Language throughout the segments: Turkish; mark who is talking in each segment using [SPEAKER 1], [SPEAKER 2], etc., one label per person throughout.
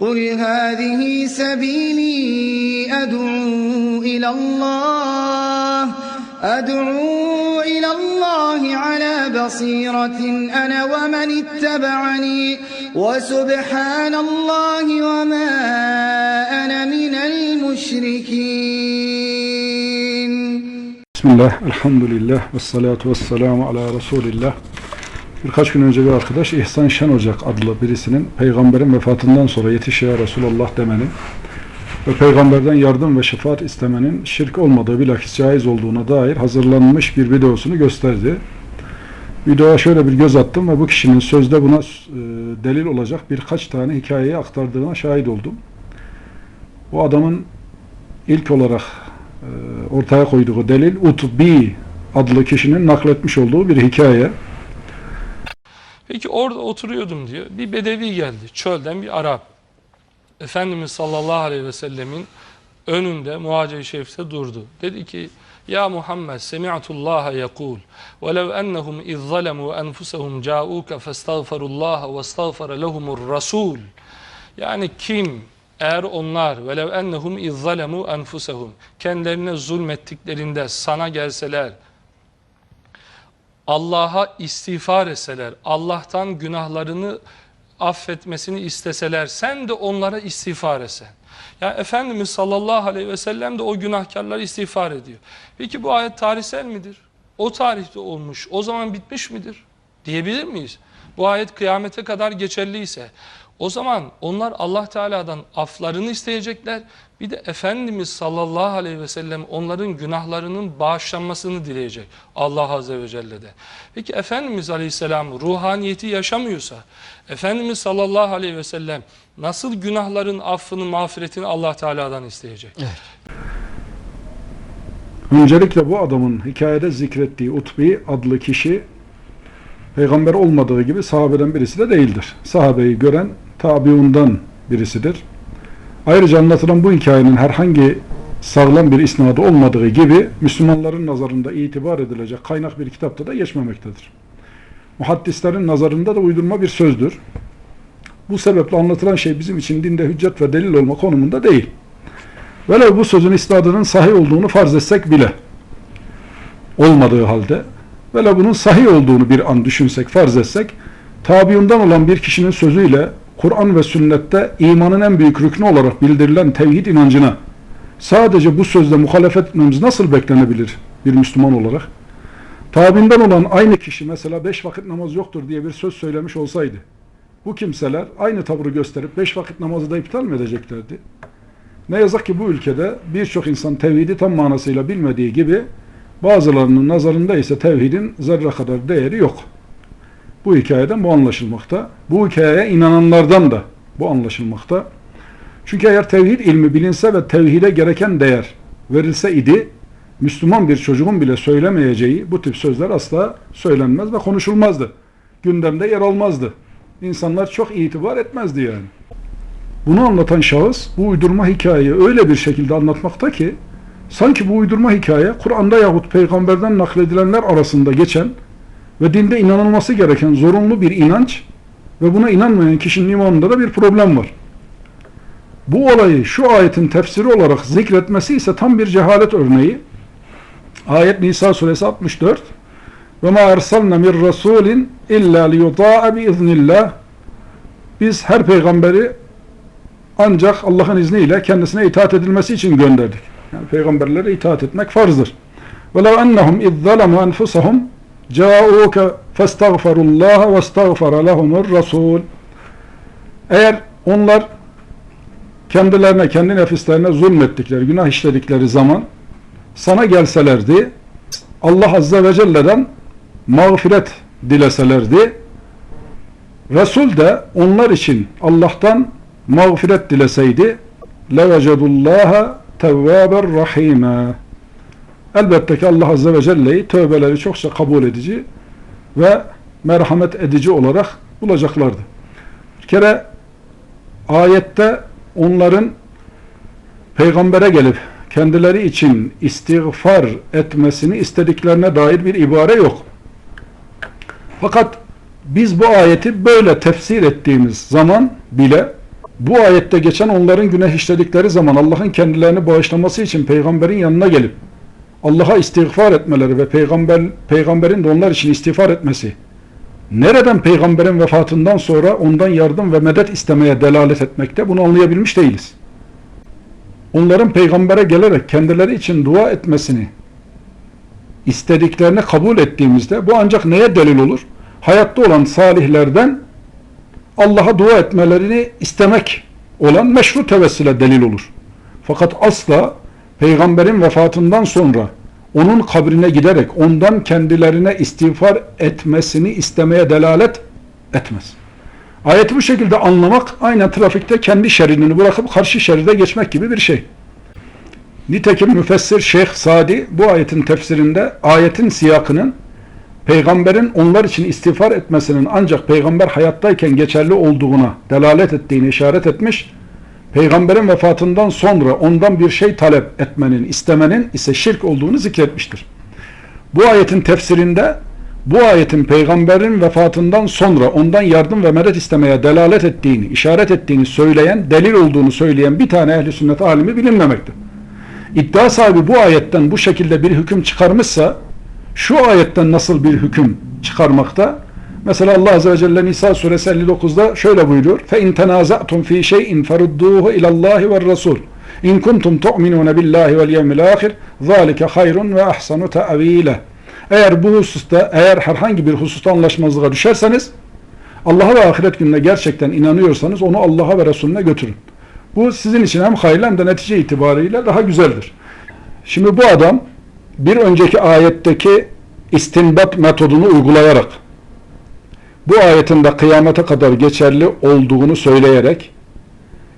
[SPEAKER 1] قل هذه سبيلي أدعو إلى الله أدعو إلى الله على بصيرة أنا ومن اتبعني وسبحان الله وما أنا من المشركين
[SPEAKER 2] Bismillah, elhamdülillah, ve salatu ve selamu ala Resulillah. Birkaç gün önce bir arkadaş İhsan Şen Ocak adlı birisinin peygamberin vefatından sonra yetiş ya Resulallah demenin ve peygamberden yardım ve şefaat istemenin şirk olmadığı bilakis caiz olduğuna dair hazırlanmış bir videosunu gösterdi. Videoya şöyle bir göz attım ve bu kişinin sözde buna e, delil olacak birkaç tane hikayeyi aktardığına şahit oldum. Bu adamın ilk olarak e, ortaya koyduğu delil Utbi adlı kişinin nakletmiş olduğu bir hikaye.
[SPEAKER 3] Peki orada oturuyordum diyor. Bir bedevi geldi. Çölden bir Arap. Efendimiz sallallahu aleyhi ve sellemin önünde Muhacir-i Şerif'te durdu. Dedi ki Ya Muhammed semi'tullaha yekul velev ennehum iz zalemu enfusehum ca'uke festağferullaha ve estağfere lehumur rasul yani kim eğer onlar velev ennehum iz zalemu enfusehum kendilerine zulmettiklerinde sana gelseler Allah'a istiğfar etseler, Allah'tan günahlarını affetmesini isteseler, sen de onlara istiğfar etsen. Yani Efendimiz sallallahu aleyhi ve sellem de o günahkarlara istiğfar ediyor. Peki bu ayet tarihsel midir? O tarihte olmuş, o zaman bitmiş midir? Diyebilir miyiz? Bu ayet kıyamete kadar geçerliyse, o zaman onlar Allah Teala'dan aflarını isteyecekler. Bir de Efendimiz sallallahu aleyhi ve sellem onların günahlarının bağışlanmasını dileyecek. Allah Azze ve Celle'de. Peki Efendimiz aleyhisselam ruhaniyeti yaşamıyorsa, Efendimiz sallallahu aleyhi ve sellem nasıl günahların affını, mağfiretini Allah Teala'dan isteyecek?
[SPEAKER 2] Öncelikle bu adamın hikayede zikrettiği Utbi adlı kişi peygamber olmadığı gibi sahabeden birisi de değildir. Sahabeyi gören tabiundan birisidir. Ayrıca anlatılan bu hikayenin herhangi sağlam bir isnadı olmadığı gibi Müslümanların nazarında itibar edilecek kaynak bir kitapta da geçmemektedir. Muhaddislerin nazarında da uydurma bir sözdür. Bu sebeple anlatılan şey bizim için dinde hüccet ve delil olma konumunda değil. Velev bu sözün isnadının sahih olduğunu farz etsek bile olmadığı halde velev bunun sahih olduğunu bir an düşünsek, farz etsek tabiundan olan bir kişinin sözüyle Kur'an ve sünnette imanın en büyük rüknü olarak bildirilen tevhid inancına sadece bu sözle muhalefet etmemiz nasıl beklenebilir bir Müslüman olarak? Tabiinden olan aynı kişi mesela beş vakit namaz yoktur diye bir söz söylemiş olsaydı bu kimseler aynı tavrı gösterip beş vakit namazı da iptal mi edeceklerdi? Ne yazık ki bu ülkede birçok insan tevhidi tam manasıyla bilmediği gibi bazılarının nazarında ise tevhidin zerre kadar değeri yok. Bu hikayeden bu anlaşılmakta. Bu hikayeye inananlardan da bu anlaşılmakta. Çünkü eğer tevhid ilmi bilinse ve tevhide gereken değer verilse idi, Müslüman bir çocuğun bile söylemeyeceği bu tip sözler asla söylenmez ve konuşulmazdı. Gündemde yer almazdı. İnsanlar çok itibar etmezdi yani. Bunu anlatan şahıs bu uydurma hikayeyi öyle bir şekilde anlatmakta ki sanki bu uydurma hikaye Kur'an'da yahut peygamberden nakledilenler arasında geçen ve dinde inanılması gereken zorunlu bir inanç ve buna inanmayan kişinin imanında da bir problem var. Bu olayı şu ayetin tefsiri olarak zikretmesi ise tam bir cehalet örneği. Ayet Nisa suresi 64 ve ma ersalna min rasulin illa liyuta'a bi iznillah. Biz her peygamberi ancak Allah'ın izniyle kendisine itaat edilmesi için gönderdik. Yani peygamberlere itaat etmek farzdır. Ve lev ennehum iz zalemu enfusahum جَاءُوكَ فَاسْتَغْفَرُوا اللّٰهَ وَاسْتَغْفَرَ لَهُمُ الرَّسُولُ Eğer onlar kendilerine, kendi nefislerine zulmettikleri, günah işledikleri zaman sana gelselerdi, Allah Azze ve Celle'den mağfiret dileselerdi, Resul de onlar için Allah'tan mağfiret dileseydi levecedullaha tevvaber rahime elbette ki Allah Azze ve Celle'yi tövbeleri çokça kabul edici ve merhamet edici olarak bulacaklardı. Bir kere ayette onların peygambere gelip kendileri için istiğfar etmesini istediklerine dair bir ibare yok. Fakat biz bu ayeti böyle tefsir ettiğimiz zaman bile bu ayette geçen onların günah işledikleri zaman Allah'ın kendilerini bağışlaması için peygamberin yanına gelip Allah'a istiğfar etmeleri ve peygamber peygamberin de onlar için istiğfar etmesi nereden peygamberin vefatından sonra ondan yardım ve medet istemeye delalet etmekte bunu anlayabilmiş değiliz. Onların peygambere gelerek kendileri için dua etmesini istediklerini kabul ettiğimizde bu ancak neye delil olur? Hayatta olan salihlerden Allah'a dua etmelerini istemek olan meşru tevessüle delil olur. Fakat asla peygamberin vefatından sonra onun kabrine giderek ondan kendilerine istiğfar etmesini istemeye delalet etmez. Ayeti bu şekilde anlamak aynen trafikte kendi şeridini bırakıp karşı şeride geçmek gibi bir şey. Nitekim müfessir Şeyh Sadi bu ayetin tefsirinde ayetin siyakının peygamberin onlar için istiğfar etmesinin ancak peygamber hayattayken geçerli olduğuna delalet ettiğini işaret etmiş. Peygamberin vefatından sonra ondan bir şey talep etmenin, istemenin ise şirk olduğunu zikretmiştir. Bu ayetin tefsirinde bu ayetin peygamberin vefatından sonra ondan yardım ve medet istemeye delalet ettiğini, işaret ettiğini söyleyen, delil olduğunu söyleyen bir tane ehli sünnet alimi bilinmemekte. İddia sahibi bu ayetten bu şekilde bir hüküm çıkarmışsa şu ayetten nasıl bir hüküm çıkarmakta? Mesela Allah Azze ve Celle Nisa suresi 59'da şöyle buyuruyor. فَاِنْ تَنَازَعْتُمْ ف۪ي شَيْءٍ فَرُدُّوهُ اِلَى اللّٰهِ وَالرَّسُولِ اِنْ كُنْتُمْ تُؤْمِنُونَ بِاللّٰهِ وَالْيَوْمِ الْآخِرِ ذَٰلِكَ خَيْرٌ وَاَحْسَنُ تَأْو۪يلًا Eğer bu hususta, eğer herhangi bir hususta anlaşmazlığa düşerseniz, Allah'a ve ahiret gününe gerçekten inanıyorsanız onu Allah'a ve Resulüne götürün. Bu sizin için hem hayırlı hem de netice itibariyle daha güzeldir. Şimdi bu adam bir önceki ayetteki istinbat metodunu uygulayarak bu ayetin de kıyamete kadar geçerli olduğunu söyleyerek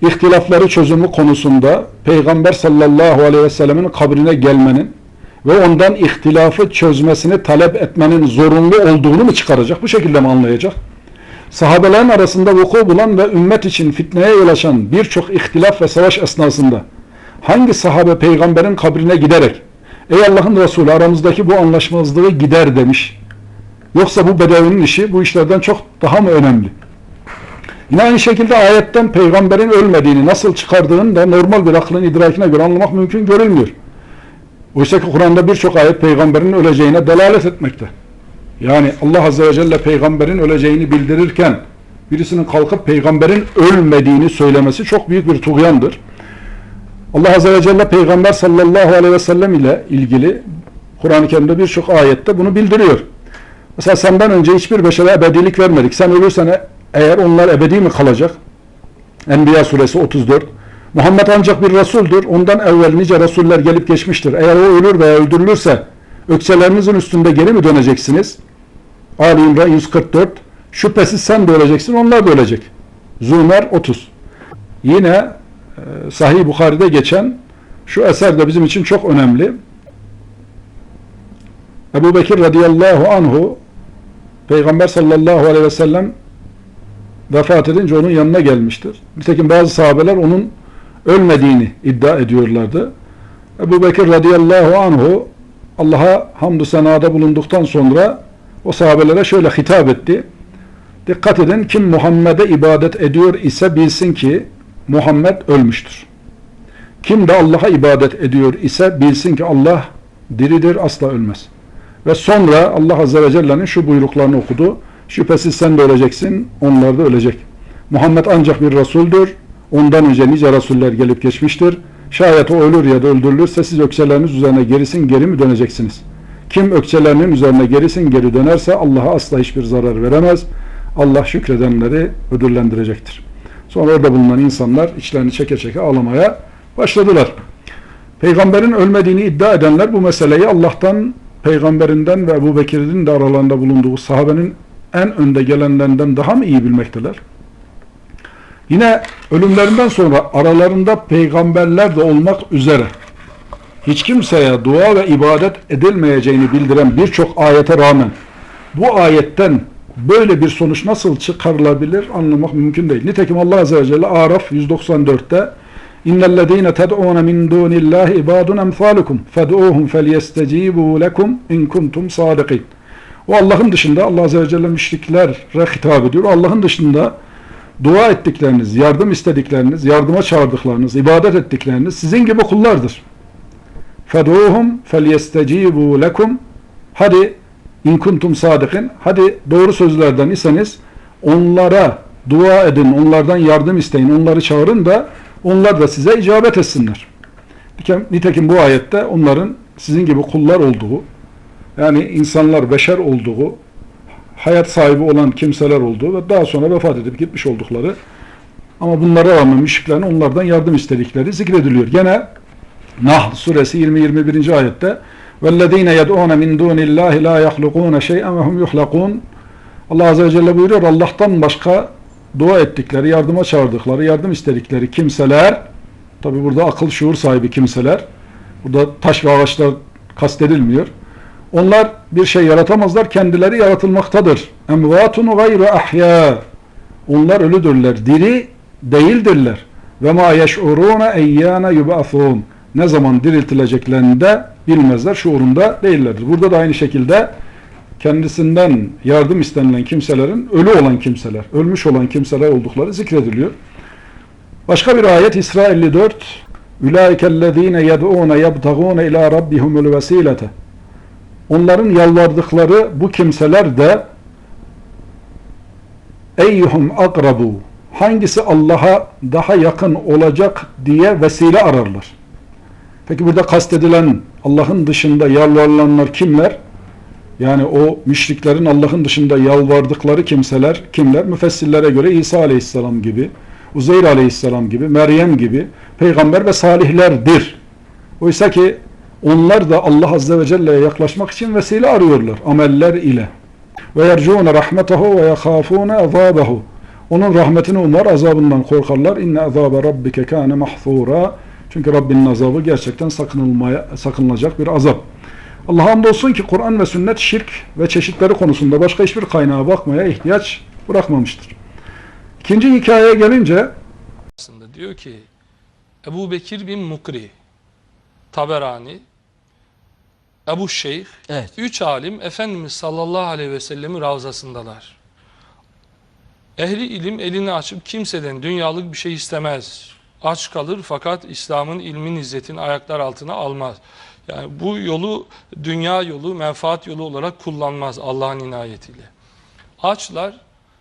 [SPEAKER 2] ihtilafları çözümü konusunda Peygamber sallallahu aleyhi ve sellemin kabrine gelmenin ve ondan ihtilafı çözmesini talep etmenin zorunlu olduğunu mu çıkaracak? Bu şekilde mi anlayacak? Sahabelerin arasında vuku bulan ve ümmet için fitneye yol açan birçok ihtilaf ve savaş esnasında hangi sahabe peygamberin kabrine giderek ey Allah'ın Resulü aramızdaki bu anlaşmazlığı gider demiş. Yoksa bu bedevinin işi bu işlerden çok daha mı önemli? Yine aynı şekilde ayetten peygamberin ölmediğini nasıl çıkardığını da normal bir aklın idrakine göre anlamak mümkün görülmüyor. Oysa ki Kur'an'da birçok ayet peygamberin öleceğine delalet etmekte. Yani Allah Azze ve Celle peygamberin öleceğini bildirirken birisinin kalkıp peygamberin ölmediğini söylemesi çok büyük bir tuğyandır. Allah Azze ve Celle peygamber sallallahu aleyhi ve sellem ile ilgili Kur'an-ı Kerim'de birçok ayette bunu bildiriyor. Mesela senden önce hiçbir beşere ebedilik vermedik. Sen ölürsen eğer onlar ebedi mi kalacak? Enbiya suresi 34. Muhammed ancak bir Resul'dür. Ondan evvel nice Resuller gelip geçmiştir. Eğer o ölür veya öldürülürse ökçelerinizin üstünde geri mi döneceksiniz? Ali İmran 144. Şüphesiz sen de öleceksin, onlar da ölecek. Zümer 30. Yine e, Sahih Bukhari'de geçen şu eser de bizim için çok önemli. Ebu Bekir radıyallahu anhu Peygamber sallallahu aleyhi ve sellem vefat edince onun yanına gelmiştir. Nitekim bazı sahabeler onun ölmediğini iddia ediyorlardı. Ebu Bekir radıyallahu anhu Allah'a hamdü senada bulunduktan sonra o sahabelere şöyle hitap etti. Dikkat edin kim Muhammed'e ibadet ediyor ise bilsin ki Muhammed ölmüştür. Kim de Allah'a ibadet ediyor ise bilsin ki Allah diridir asla ölmez. Ve sonra Allah Azze ve Celle'nin şu buyruklarını okudu. Şüphesiz sen de öleceksin, onlar da ölecek. Muhammed ancak bir Resuldür. Ondan önce nice Resuller gelip geçmiştir. Şayet o ölür ya da öldürülürse siz ökçeleriniz üzerine gerisin geri mi döneceksiniz? Kim ökçelerinin üzerine gerisin geri dönerse Allah'a asla hiçbir zarar veremez. Allah şükredenleri ödüllendirecektir. Sonra orada bulunan insanlar içlerini çeke çeke ağlamaya başladılar. Peygamberin ölmediğini iddia edenler bu meseleyi Allah'tan, peygamberinden ve Ebu Bekir'in de aralarında bulunduğu sahabenin en önde gelenlerinden daha mı iyi bilmekteler? Yine ölümlerinden sonra aralarında peygamberler de olmak üzere hiç kimseye dua ve ibadet edilmeyeceğini bildiren birçok ayete rağmen bu ayetten böyle bir sonuç nasıl çıkarılabilir anlamak mümkün değil. Nitekim Allah Azze ve Celle Araf 194'te İnnellezîne ted'ûne min dûnillâhi ibâdun emthâlukum fed'ûhum felyestecîbû lekum in kuntum sâdıkîn. O Allah'ın dışında Allah Azze ve Celle müşriklere hitap ediyor. Allah'ın dışında dua ettikleriniz, yardım istedikleriniz, yardıma çağırdıklarınız, ibadet ettikleriniz sizin gibi kullardır. فَدُوهُمْ فَلْيَسْتَجِيبُوا lekum. Hadi in kuntum sadıkın. Hadi doğru sözlerden iseniz onlara dua edin, onlardan yardım isteyin, onları çağırın da onlar da size icabet etsinler. Nitekim- Nitekim bu ayette onların sizin gibi kullar olduğu, yani insanlar beşer olduğu, hayat sahibi olan kimseler olduğu ve daha sonra vefat edip gitmiş oldukları ama bunlara rağmen müşriklerin onlardan yardım istedikleri zikrediliyor. Gene Nahl suresi 20-21. ayette وَالَّذ۪ينَ يَدْعُونَ مِنْ دُونِ اللّٰهِ لَا يَخْلُقُونَ شَيْئًا وَهُمْ يُخْلَقُونَ Allah Azze ve Celle buyuruyor Allah'tan başka dua ettikleri, yardıma çağırdıkları, yardım istedikleri kimseler tabi burada akıl şuur sahibi kimseler burada taş ve ağaçlar kastedilmiyor. Onlar bir şey yaratamazlar, kendileri yaratılmaktadır. Emvatun gayru ahya. Onlar ölüdürler, diri değildirler. Ve ma yeş'uruna eyyana yub'athun. Ne zaman diriltileceklerini de bilmezler, şuurunda değillerdir. Burada da aynı şekilde kendisinden yardım istenilen kimselerin ölü olan kimseler, ölmüş olan kimseler oldukları zikrediliyor. Başka bir ayet İsra 54 Ülaikellezine yed'ûne yebtagûne ilâ rabbihumul vesilete Onların yalvardıkları bu kimseler de eyyuhum akrabu hangisi Allah'a daha yakın olacak diye vesile ararlar. Peki burada kastedilen Allah'ın dışında yalvarılanlar kimler? Yani o müşriklerin Allah'ın dışında yalvardıkları kimseler kimler? Müfessirlere göre İsa aleyhisselam gibi, Uzeyr aleyhisselam gibi, Meryem gibi peygamber ve salihlerdir. Oysa ki onlar da Allah azze ve celle'ye yaklaşmak için vesile arıyorlar ameller ile. Ve yercûne rahmetahu ve yahâfûne azâbehu. Onun rahmetini umar, azabından korkarlar. İnne azâbe rabbike kâne mahzûrâ. Çünkü Rabbinin azabı gerçekten sakınılmaya, sakınılacak bir azap. Allah'a hamdolsun ki Kur'an ve sünnet şirk ve çeşitleri konusunda başka hiçbir kaynağa bakmaya ihtiyaç bırakmamıştır. İkinci hikayeye gelince
[SPEAKER 3] aslında diyor ki Ebu Bekir bin Mukri, Taberani, Ebu Şeyh,
[SPEAKER 4] Evet.
[SPEAKER 3] üç alim Efendimiz sallallahu aleyhi ve sellemin ravzasındalar. Ehli ilim elini açıp kimseden dünyalık bir şey istemez. Aç kalır fakat İslam'ın ilmin izzetin ayaklar altına almaz. Yani bu yolu dünya yolu, menfaat yolu olarak kullanmaz Allah'ın inayetiyle. Açlar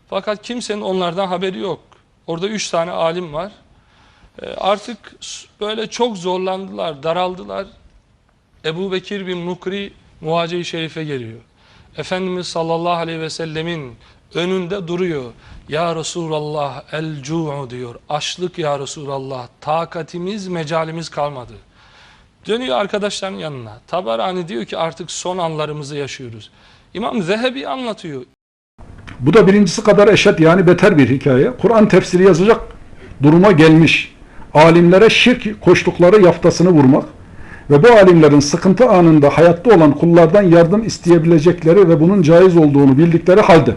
[SPEAKER 3] fakat kimsenin onlardan haberi yok. Orada üç tane alim var. E, Artık böyle çok zorlandılar, daraldılar. Ebu Bekir bin Mukri Muhace-i Şerif'e geliyor. Efendimiz sallallahu aleyhi ve sellemin önünde duruyor. Ya Resulallah el cu'u diyor. Açlık ya Resulallah. Takatimiz, mecalimiz kalmadı. Dönüyor arkadaşların yanına. Tabarani diyor ki artık son anlarımızı yaşıyoruz. İmam Zehebi anlatıyor.
[SPEAKER 2] Bu da birincisi kadar eşit yani beter bir hikaye. Kur'an tefsiri yazacak duruma gelmiş. Alimlere şirk koştukları yaftasını vurmak ve bu alimlerin sıkıntı anında hayatta olan kullardan yardım isteyebilecekleri ve bunun caiz olduğunu bildikleri halde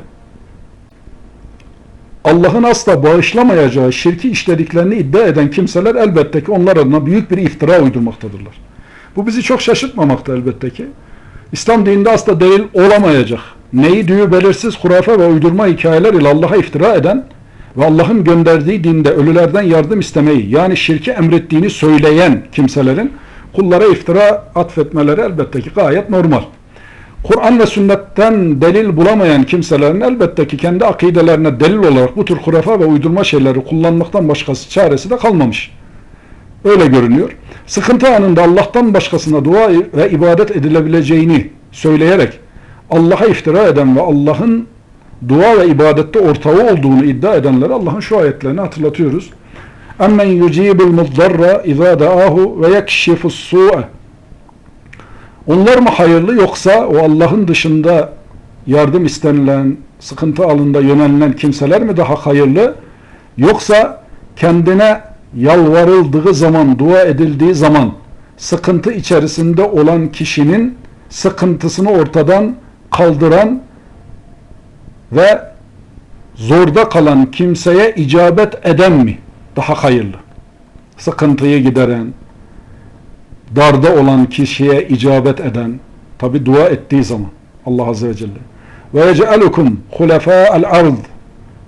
[SPEAKER 2] Allah'ın asla bağışlamayacağı şirki işlediklerini iddia eden kimseler elbette ki onlar adına büyük bir iftira uydurmaktadırlar. Bu bizi çok şaşırtmamakta elbette ki. İslam dininde asla delil olamayacak. Neyi düğü belirsiz hurafe ve uydurma hikayeler ile Allah'a iftira eden ve Allah'ın gönderdiği dinde ölülerden yardım istemeyi yani şirki emrettiğini söyleyen kimselerin kullara iftira atfetmeleri elbette ki gayet normal. Kur'an ve sünnetten delil bulamayan kimselerin elbette ki kendi akidelerine delil olarak bu tür hurafe ve uydurma şeyleri kullanmaktan başkası çaresi de kalmamış. Öyle görünüyor. Sıkıntı anında Allah'tan başkasına dua ve ibadet edilebileceğini söyleyerek Allah'a iftira eden ve Allah'ın dua ve ibadette ortağı olduğunu iddia edenlere Allah'ın şu ayetlerini hatırlatıyoruz. Yucibul muddarra izâ da'ahu ve yekşifus su'e onlar mı hayırlı yoksa o Allah'ın dışında yardım istenilen, sıkıntı alında yönelilen kimseler mi daha hayırlı? Yoksa kendine yalvarıldığı zaman, dua edildiği zaman sıkıntı içerisinde olan kişinin sıkıntısını ortadan kaldıran ve zorda kalan kimseye icabet eden mi daha hayırlı? Sıkıntıyı gideren, darda olan kişiye icabet eden, tabi dua ettiği zaman Allah Azze ve Celle ve yece'alukum hulefâ'el ard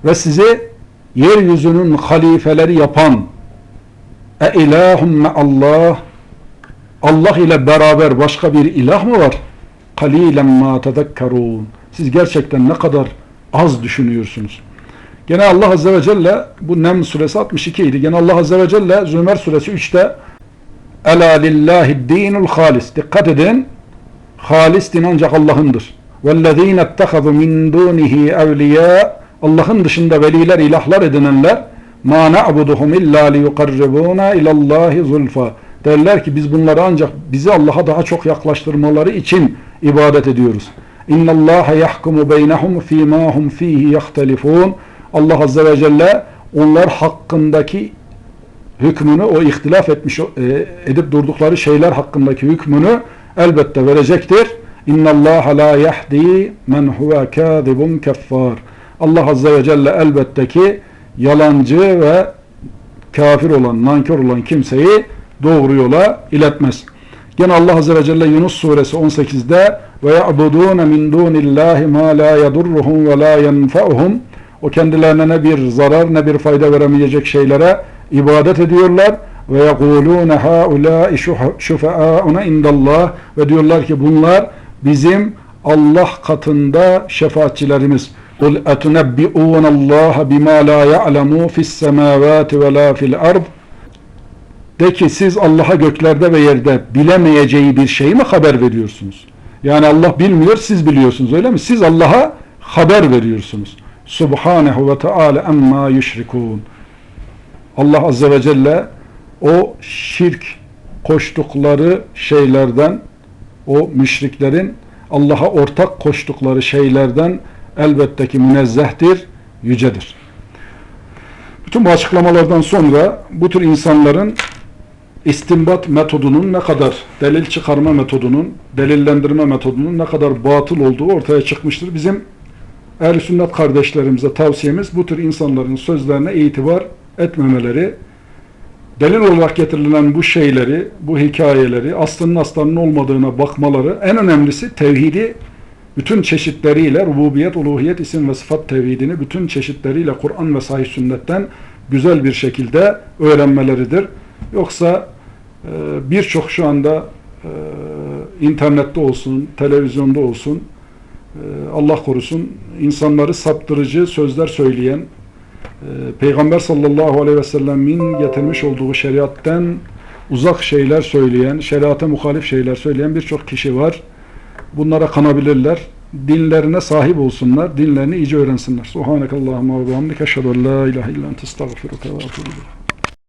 [SPEAKER 2] ve sizi yeryüzünün halifeleri yapan e ilahum Allah Allah ile beraber başka bir ilah mı var? Kalilen ma tezekkerun. Siz gerçekten ne kadar az düşünüyorsunuz. Gene Allah Azze ve Celle bu Nem suresi 62 idi. Gene Allah Azze ve Celle Zümer suresi 3'te Ela lillahi dinul halis. Dikkat edin. Halis din ancak Allah'ındır. وَالَّذ۪ينَ اتَّخَذُوا مِنْ دُونِهِ اَوْلِيَا Allah'ın dışında veliler, ilahlar edinenler مَا نَعْبُدُهُمْ اِلَّا لِيُقَرِّبُونَ اِلَى اللّٰهِ زُلْفَى Derler ki biz bunları ancak bizi Allah'a daha çok yaklaştırmaları için ibadet ediyoruz. اِنَّ اللّٰهَ يَحْكُمُ بَيْنَهُمْ ف۪ي مَا هُمْ ف۪يهِ يَخْتَلِفُونَ Allah Azze ve Celle onlar hakkındaki hükmünü o ihtilaf etmiş e, edip durdukları şeyler hakkındaki hükmünü elbette verecektir. İnna Allah la yahdi men huve kadibun keffar. Allah azze ve celle elbette ki yalancı ve kafir olan, nankör olan kimseyi doğru yola iletmez. Gene Allah azze ve celle Yunus suresi 18'de ve ya'budun min dunillahi ma la yedurruhum ve la yenfa'uhum o kendilerine ne bir zarar ne bir fayda veremeyecek şeylere ibadet ediyorlar ve yekulune haulâi şufa'auna indallah ve diyorlar ki bunlar bizim Allah katında şefaatçilerimiz. Etunebbi'ûne Allah bima la ya'lemu fis semâvâti ve la fil ard. De ki siz Allah'a göklerde ve yerde bilemeyeceği bir şeyi mi haber veriyorsunuz? Yani Allah bilmiyor, siz biliyorsunuz öyle mi? Siz Allah'a haber veriyorsunuz. Subhanehu ve Teala emma yüşrikûn. Allah Azze ve Celle o şirk koştukları şeylerden, o müşriklerin Allah'a ortak koştukları şeylerden elbette ki münezzehtir, yücedir. Bütün bu açıklamalardan sonra bu tür insanların istimbat metodunun ne kadar delil çıkarma metodunun, delillendirme metodunun ne kadar batıl olduğu ortaya çıkmıştır. Bizim ehl sünnet kardeşlerimize tavsiyemiz bu tür insanların sözlerine itibar etmemeleri, delil olarak getirilen bu şeyleri, bu hikayeleri aslının aslanın olmadığına bakmaları, en önemlisi tevhidi bütün çeşitleriyle rububiyet, uluhiyet, isim ve sıfat tevhidini bütün çeşitleriyle Kur'an ve sahih sünnetten güzel bir şekilde öğrenmeleridir. Yoksa e, birçok şu anda e, internette olsun, televizyonda olsun e, Allah korusun insanları saptırıcı sözler söyleyen Peygamber sallallahu aleyhi ve sellemin getirmiş olduğu şeriatten uzak şeyler söyleyen, şeriata muhalif şeyler söyleyen birçok kişi var. Bunlara kanabilirler. Dinlerine sahip olsunlar. Dinlerini iyice öğrensinler. Subhanakallahumma ve bihamdike eşhedü en la ilahe illa ente ve etûbü.